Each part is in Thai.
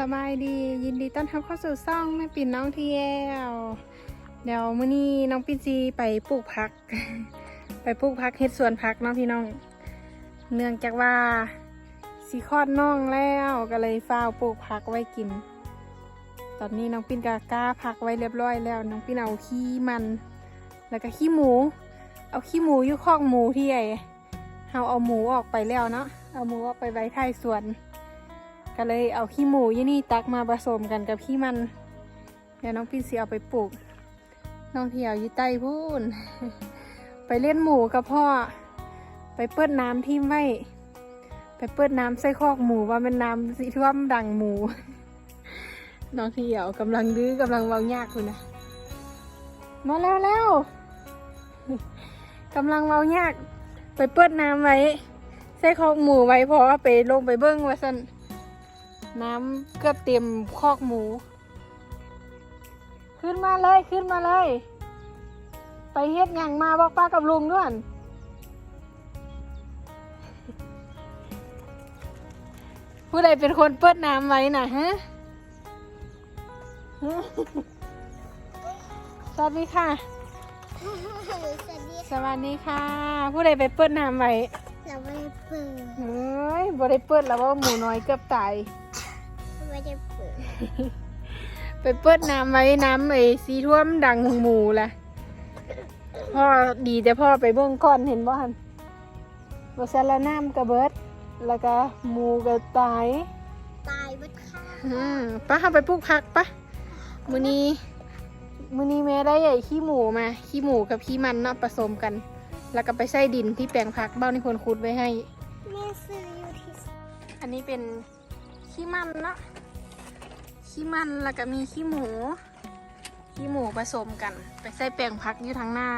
สบายดียินดีต้อนรับเข้าสู่ซ่องแม่ปิ่นน้องเที่ยวเดี๋ยวมื้อนี้น้องปิ่นซีไปปลูกผัก ไปปลูกผักเฮ็ดสวนผักเนาะพี่น้อง เนื่องจากว่าสีคอดน้องแล้วก็เลยฟ้าวปลูกผักไว้กิน ตอนนี้น้องปิ่นก็กล้าผักไว้เรียบร้อยแล้ว น้องปิ่นเอาขี้มัน แล้วก็ขี้หมู เอาขี้หมูอยู่คอกหมูที่ไอเราเอาหมูออกไปแล้วเนาะเอาหมูออกไปไว้ท้ายสวน ก็เลยเอาขี้หมูยี่นี่ตักมาผสมกันกับขี้มัน เดี๋ยวน้องปิ่นสีเอาไปปลูก น้องเที่ยวยู่ใต้พูนไปเล่นหมูกับพ่อ ไปเปิดน้ำทิ่มไว้ไปเปิดน้ำใส่คอกหมูว่าเป็นน้ำสีท่วมดังหมู น้องเที่ยวกำลังดื้อกำลังเวายากคุณนะมาแล้วแล้วกำลังเว้ายาก ไปเปิดน้ำไว้ ใส่คอกหมูไว้เพอไปลงไปเบิ้งว่าสัน น้ำเกือบเต็มคอกหมู ขึ้นมาเลยขึ้นมาเลย ไปเฮ็ดหยังมาบอกป้ากับลุงด้วยผู้ใดเป็นคนเปิดน้ำไว้น่ะฮะฮะสวัสดีค่ะ สวัสดีสวัสดีค่ะ ผู้ใดไปเปิดน้ำไว้เราไม่ได้เปิดเฮ้ยบ่ได้เปิดแล้วว่าหมูน้อยเกือบตาย ไม่ได้เปิด ไปเปิดน้ำไว้น้ำไอ้สีท่วมดังหมูแหละพ่อดีแต่พ่อไปเบิ่งก่อนเห็นบ่ฮันบ่ซะละน้ำกระเบิด แล้วก็หมูก็ตาย ตายบัดค่ะอืมป้าเฮาไปปลูกผักปะมื้อนี้มื้อนี้แม่ได้ไอ้ขี้หมูมา ขี้หมูกับขี้มันเนาะผสมกัน แล้วก็ไปใส่ดินที่แปลงผักเบ้าในคนขุดไว้ให้ แม่ซื้ออยู่ที่ อันนี้เป็นขี้มันเนาะ ขี้มันแล้วก็มีขี้หมู ขี้หมูผสมกัน ไปใส่แปลงพักอยู่ทางหน้า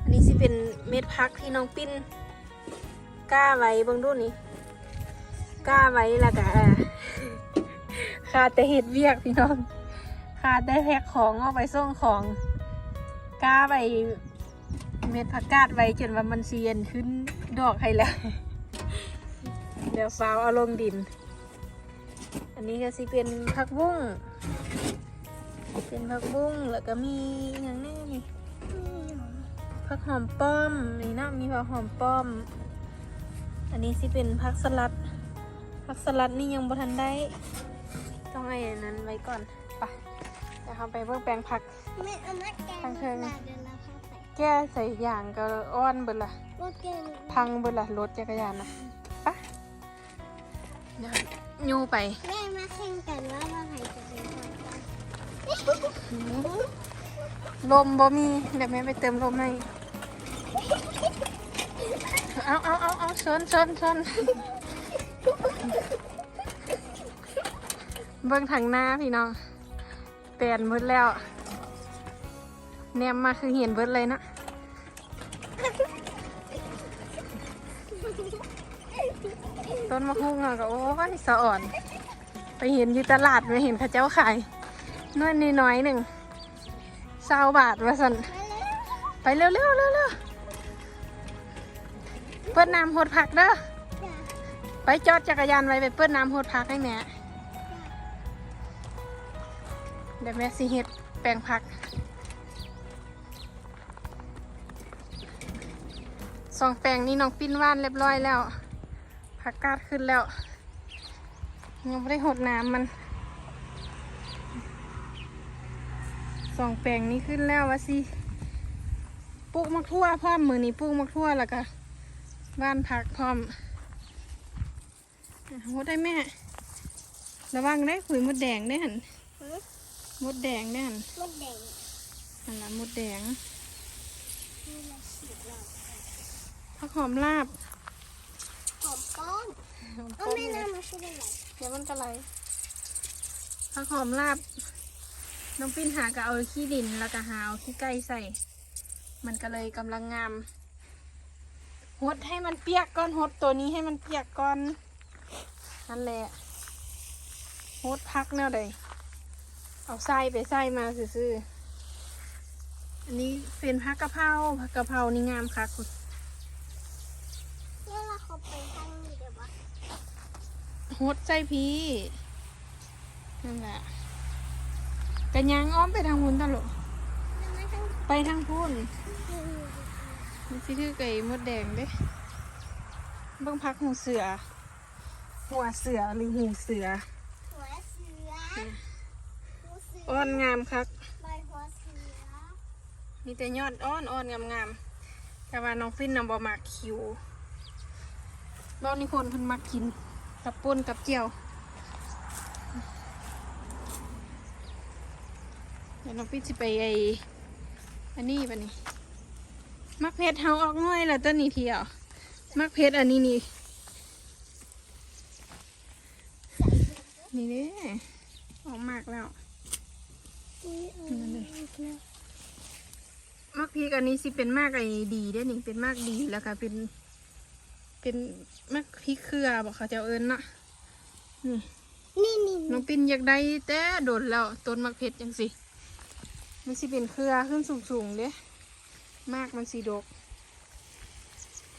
อันนี้สิเป็นเม็ดพักที่น้องปิ้นกล้าไว้บิ่งดูนี่กล้าไว้แล้วก็ขาดแต่เห็ดเวียกพี่น้องขาดแต่แพ็คของเอาไปส่งของกล้าไว้เม็ดผักกาดไว้จนว่ามันเซียนขึ้นดอกให้แล้ว เดี๋ยวฟ้าวเอาลงดิน อันนี้ก็สิเป็นผักบุ้ง เป็นผักบุ้งแล้วก็มีอย่างนี้นี่ผักหอมป้อมนี่นะมีผักหอมป้อม อันนี้สิเป็นผักสลัด ผักสลัดนี่ยังบ่ทันได้ ต้องไอ้อันนั้นไว้ก่อนไปเดี๋ยวเราไปเบิ่งแปลงผักแม่เอามาแกงทางเทิงลาเดินแล้วเข้าไปแก้ใส่อย่างก็อ้อนเบิดละ ว่าแกง พังเบิดละรถจักรยานนะไปะเดี๋ ยวยูไป แม่มาแข่งกันว่าว่าใครจะเป็นคนก่อนลมบ่มี เดี๋ยวแม่ไปเติมลมให้ เอาเอาเอาเอาชนชนชนเบิ่งทางหน้าพี่น้องเปลี่ยนเบิดแล้ว แนมมาคือเห็นเบิดเลยนะ ต้นมะฮุ่งอะก็โอ้ยสะอ่อน ไปเห็นอยู่ตลาดไปเห็นเข้าเจ้าขายน้อยนิดน้อยหนึ่งเศร้าบาทว่าสันไปเร็วเร็วเร็วเร็วเปิดน้ำหดผักเด้อไปจอดจักรยานไว้ไปเปิดน้ำหดผักให้แม่เดี๋ยวแม่สิเฮ็ดแปลงผักสองแปลงนี้น้องปิ้นว่านเรียบร้อยแล้ว ผักกาดขึ้นแล้ว ยังไม่ได้หดน้ำมัน สองแปลงนี้ขึ้นแล้ววะสิปลูกมะทั่วพร้อมมือนี้ปลูกมะทั่วแล้วก็บ้านผักพร้อมอะหดได้แม่ ระวังได้ขุยมดแดงได้หันหือมดแดงได้หันมดแดงหันละมดแดงนี่ละสีหลอดผักหอมลาบห อมป้อนหอมเอาป้อมแม่เลยน้ำมาช่วยได้ไหมเดี๋ยวมันกระไรผักหอมลาบ น้องปิ้นหากะเอาขี้ดินแล้วก็หาเอาขี้ไก่ใส่ มันก็เลยกำลังงามหดให้มันเปียกก่อนหดตัวนี้ให้มันเปียกก่อน นั่นแหละหดพักแนวใดเอาไส้ไปไส้มาซื่อๆอันนี้เป็นผักกะเพราผักกะเพรานี่งามค่ะคุณ เนี่ยเราเขาไปทางนี้เดี๋ยววะ หดใส่พีนั่นแหละกันยางอ้อมไปทางพุ้นตลกแล้วมันต้องไปทางพุ้นมันสิคือไก่มดแดงเด้เบิ่งพักหูเสือ หัวเสือหรือหูเสือ หัวเสือหัวเสืออ้อนงามคักใบหัวเสือมีแต่ยอดอ้อนอ้อนงามงามๆแต่ว่าน้องฟินนำบอมากคิวบ้านนี้คนเพิ่นมักกิน กับป่นกับเจียว เดี๋ยวน้องฟินสิไปไออันนี้ปะนี่มักเพชรเฮาออกหน่วยแล้วตัวนี้เที่ยวมักเพชรอันนี้นี่นี่เด้ออกมากแล้วนี่เออนั่นเลยมากพริกอันนี้สิเป็นมากไอ้ดีได้อนี่เป็นมากดีแล้วก็เป็น เป็นมากพริกเครือบอกเขาเจ้าเอิญเนาะนี่นี่นี่น้องปินอยากได้แต่โดนแล้วต้นมะเพ็ดจังสิมันสิเป็นเครือขึ้นสูงๆเด้มากมันสีดก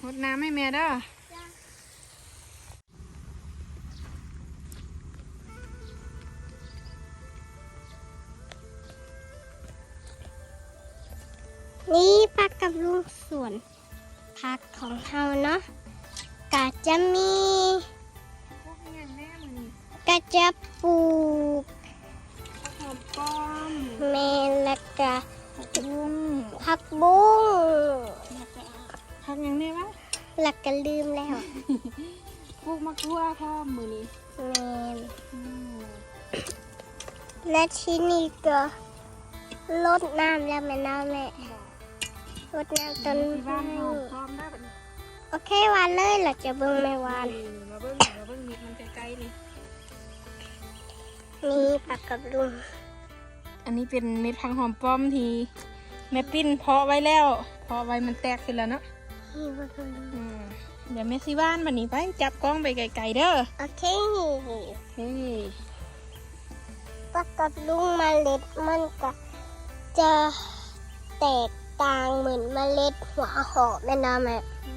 หดน้ำให้แม่เด้อจ้ะนี่พักกับลุงสวนพักของเฮาเนาะ กะจะมีพวกนี้แม่มันนี่กะจะปลูกหอมป้อมเมนและกะลุงผักบุ้งพักยังไงวะแล้วก็ลืมแล้วพวกมะกรัวพ่อมมือนี้เมนอืมและที่นี่ก็ลดน้ำแล้วแม่น้ำแม่ลดน้ำต้นที่บ้านไม้หอมป้อมได้ปะนี่ โอเควานเลยเราจะเบิ่งแม่วานนี่มาเบิ้งมาเบิ้งนิดมันใกล้ๆนี่นี่ผักกับลุงอันนี้เป็นเม็ดพังหอมป้อมที่แม่ปิ้นเพาะไว้แล้ว เพาะไว้มันแตกขึ้นแล้วเนาะนี่ผักกับลุงอืมเดี๋ยวแม่ซีบ้านบันนี้ไปจับกล้องไปไกลๆเด้อโอเคเฮ้ยผักกับลุงเมล็ดมันก็จะแตกต่างเหมือนเมล็ดหัวหอมแม่น้ำแม่อืม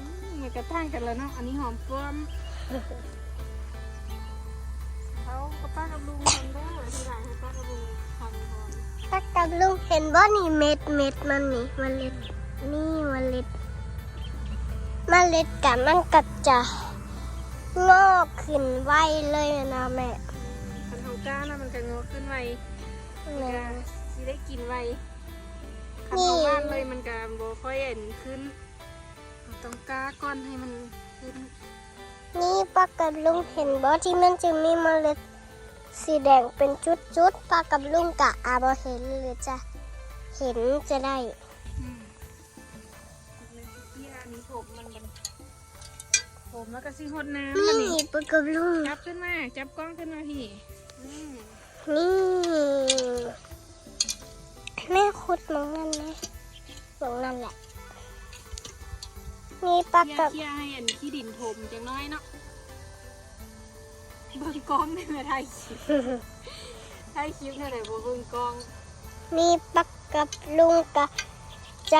มัน กระทั่งกันแล้วเนาะ อันนี้หอมป้มเขาก็ป้ากับลุงทำเด้อที่ไหนให้ป้ากับลุงทำก่อนผักกับลุงเห็นบ่นี่เม็ดเม็ดมันนี่เมล็ดนี่เมล็ดเมล็ดกับมันก็จะงอกขึ้นไวเลยนะแม่คันเฮาก้านะมันก็งอกขึ้นไวมันก็ได้กินไวคันนี่เฮาว่านเลยมันก็บ่ค่อยเห็นขึ้น ต้องกาก้อนให้มันขึ้นนี่ปลากับลุงเห็นบ่ที่มันจะมีเมล็ดสีแดงเป็นจุดๆปลากับลุงกะอาบ่เห็นหรือจะเห็นจะได้นี่อันนี้ผมมันมันผมแล้วก็สิหดน้ำมันนี่ปลากับลุงจับขึ้นมาจับกล้องขึ้นมาพี่นี่แม่ขุดมองนั่นไหมมองนั่นแหละ นี่ปลาเคลียกับร์เคลียร์ให้อันที่ดินถมจังน้อยเนาะเบิ่งกล้องได้ไหมถ่ายคลิปถ่ายคลิปเท่าไหร่บ่เบิ่งกล้องนี่ปลากับลุงกะจ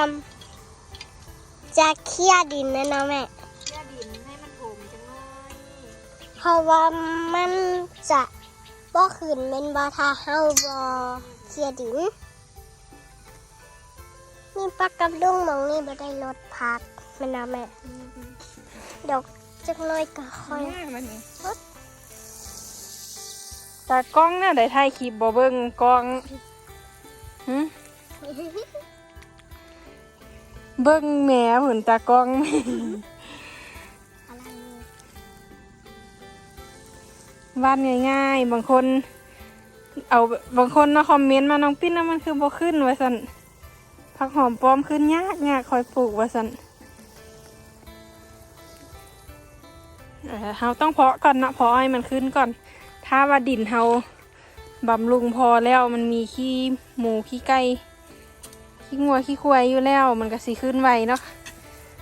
ำจะเคลียร์ดินนะนะแม่ เคลียร์ดินให้มันถมจังน้อยเพราะว่ามันจะบ่ขึ้นเป็นบ่ถ้าเฮาบ่เคลียร์ดินนี่ปักกับลุงหมองนี่บ่ได้ลดพักแม่นะแม่ดอกจักหน้อยก็ค่อยแม่มันนี่ตากล้องน่ะได้ถ่ายคลิปบ่เบิ่งกล้องหึเบิ่งแหมเหมือนตากล้องอะไรเนี่ยวาดง่ายๆ บางคน เอาบางคนมาคอมเมนต์มาน้องปิ้นนะมันคือบ่ขึ้นว่าสันผักหอมปลอมขึ้นยากยากคอยปลูกว่าสัน เอ่อเราต้องเพาะก่อนนะเพาะให้มันขึ้นก่อน ถ้าว่าดินเฮาบำรุงพอแล้วมันมีขี้หมูขี้ไก่ขี้งัวขี้ควายอยู่แล้วมันก็สิขึ้นไวเนาะ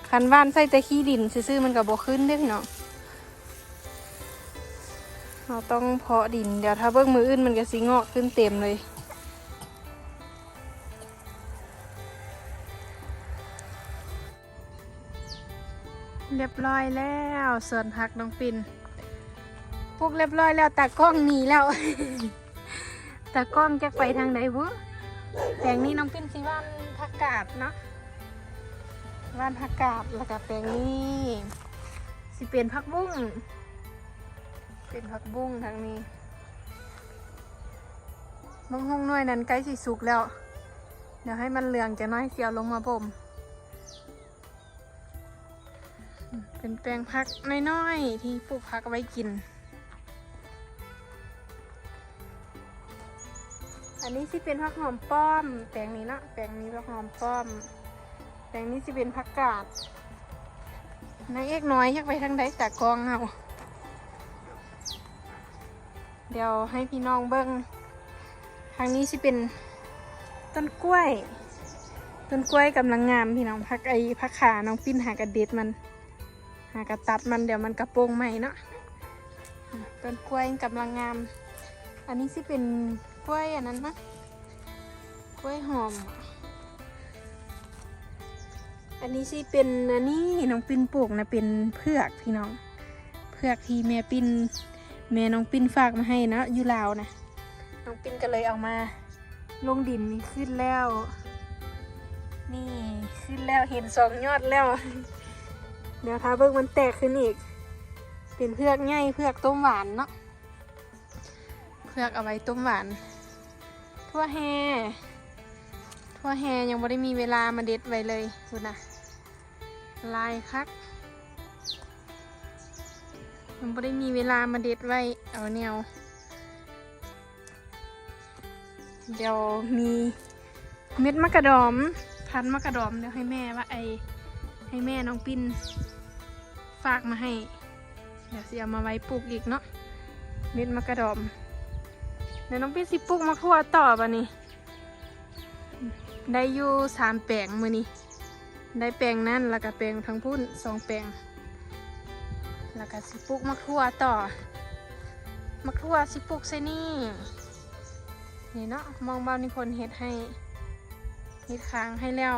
คันบ้านใส่แต่ขี้ดินซื่อๆมันก็บ่ขึ้นเด้อพี่น้องเราต้องเพาะดินเดี๋ยวถ้าเบิ้งมืออื่นมันก็สิงอกขึ้นเต็มเลย เรียบร้อยแล้วส่วนพักน้องปินปลูกเรียบร้อยแล้วตากล้องหนีแล้วตากล้องจะไปทางใดบุแปลงนี้น้องปินสิว่านผักกาดเนาะว่านผักกาดแล้วก็แปลงนี้สิเป็นผักบุ้งเป็นผักบุ้งทางนี้มงห้องน่วยนั้นใกล้สิสุกแล้ว เดี๋ยวให้มันเหลืองจะน้อยเสียวลงมาบ่ม เป็นแปลงผักน้อยๆ ที่ปลูกผักไว้กิน อันนี้สิเป็นผักหอมป้อม แปลงนี้เนาะแปลงนี้ผักหอมป้อม แปลงนี้สิเป็นผักกาดนางเอกน้อยอยากไปทางใดแต่กองเอาเดี๋ยวให้พี่น้องเบิ้งทางนี้สิเป็นต้นกล้วย ต้นกล้วยกำลังงามพี่น้องพักไอพักขาน้องปิ้นหากระเด็ดมัน หากระตัดมันเดี๋ยวมันกระโปรงใหม่เนาะต้นกล้วยกำลังงาม อันนี้สิเป็นกล้วยอันนั้นปะกล้วยหอม อันนี้สิเป็นอันนี้น้องปิ้นปลูกนะเป็นเผือกพี่น้องเผือกที่แม่ปิ้นแม่น้องปิ้นฝากมาให้เนาะอยู่ลาวนะน้องปิ้นก็เลยเอามาลงดินนี่ขึ้นแล้ว นี่ขึ้นแล้วเห็นสองยอดแล้ว เดี๋ยวถ้าเบิ่งมันแตกขึ้นอีก เป็นเผือกใหญ่เผือกต้มหวานเนาะเพือกเอาไว้ต้มหวาน ทั่วแฮทั่วแฮยังไม่ได้มีเวลามาเด็ดไว้เลยคุณนะลายคักยังไม่ได้มีเวลามาเด็ดไว้เอาแนวเดี๋ยวมีเม็ดมะกระดอม พันมะกระดอมเดี๋ยวให้แม่ว่าไอ ให้แม่น้องปินฝากมาให้ เดี๋ยวเสิเอามาไว้ปลูกอีกเนาะเม็ดมะกระดอม เดี๋ยวน้องพี่สิปลูกมะทั่วต่อปะนี่ได้อยู่สามแปลงมือนี้ได้แปลงนั่นแล้วก็แปลงทั้งพุ่นสองแปลงแล้วก็สิปลูกมะทั่วต่อมะทั่วสิปลูกใส่นี่นี่เนาะมองเบานิพนเฮ็ดให้เฮ็ดค้างให้แล้ว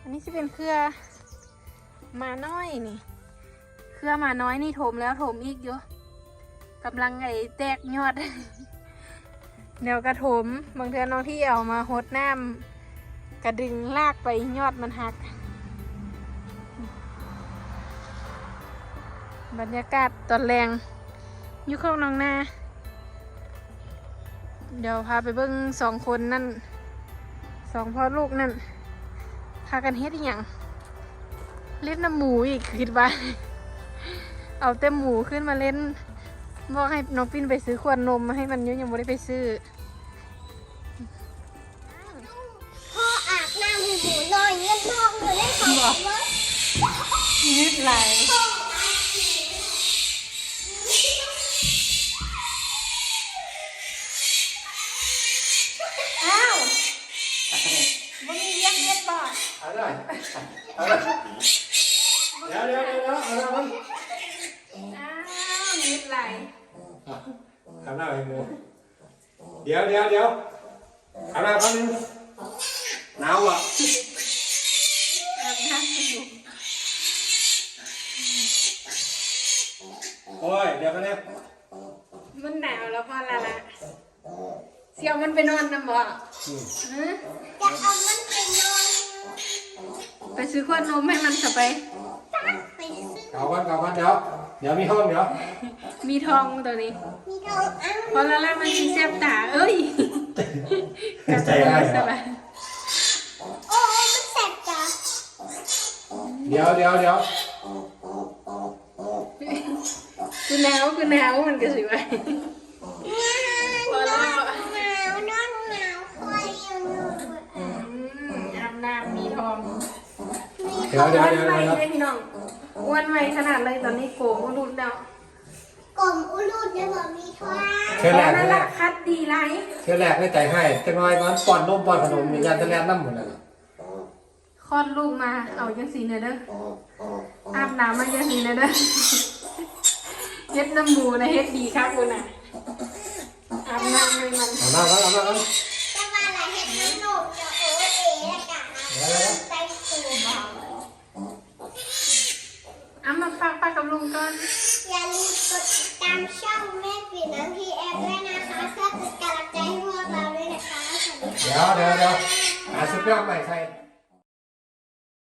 อันนี้จะเป็นเครือ มาน้อยนี่ เครือมาน้อยนี่โถมแล้วโถมอีกเยอะกำลังไอ้แตกยอด เดี๋ยวกระถมบางเทือน้องที่เอามาหดน้ำกระดึงลากไปยอดมันหัก บรรยากาศตอนแรงยุคของน้องนาเดี๋ยวพาไปเบิ้งสองคนนั่นสองพ่อลูกนั่นพากันเฮ็ดอหย่าง เล่นน้ำหมูอีกคิดว่า เอาแต่หมูขึ้นมาเล่นบอกให้น้องปิ้นไปซื้อขวดนมมาให้มันเยอะยังไม่ได้ไปซื้อพ่ออาบน้ำให้หมูหน่อยเงินทองอยู่ได้ของรถยืดไหล เดี๋ยวเดี๋ยวเดี๋ยวเอาละพันงหนาวอะอาบน้ำให้อยู่โอ้ยเดี๋ยวกันเนี่ยมันหนาวแล้วพอละละเสียวมันไปนอนน้ำบ่ฮะจะเอามันไปนอน ไปซื้อขวดนมให้มันสไป ไปซื้อเก่าวันเก่าวันเดี๋ยวเดี๋ยวมีห้องเดี๋ยวมีทองตัวนี้ มีทองอันพอละละมันสีแซบตา เอ้ยใจได้สเหรอบายโอ้มันแสบจ้ะเดี๋ยวเดี๋ยวเดี๋ยวคือหนาวคือหนาวมันก็สิไป พอแล้ว หนาวนอนหนาวคอยอยู่หนู อืมอาบน้ำมีทอง เดี๋ยวเดี๋ยวอ้วนเดี๋ยวใหม่เดี๋ยวเลยพี่น้องอ้วนใหม่ขนาดเลยตอนนี้โกงก็รุดแล้วกลมอุลุดได้บอกมีทองเชื่อแรกนั่เชื่นอแหแรละกคัดดีไรเชื่อแรกในใจให้จะน้อยมันป้อนนมป้อนขนมมีงานตะแลนน้ำหมดเลยคลอดลูกมาเอาจังสีเนยเด้ออาบน้ำมาจังสีเนยเด้อเฮ็ดน้ำหมูนะเฮ็ดดีครับคุณน่ะอาบน้ำเลยมันเอาหน้าแล้วเอาหน้าแล้วแต่ว่าอะไรเห็นมันหนุกจะโอ้เอ๋ละกันนะไปสู่ามาฝากป้ากับลุงก่อน อย่าลืมกดติดตามช่องแม่ปิ่นน้พีเอฟด้วยนะคะเพื่อเป็นกำลังใจให้พวกเราด้วยนะคะเดี๋ยวเดี๋ยวเดี๋ยวหาชุดเครื่องใหม่ใส่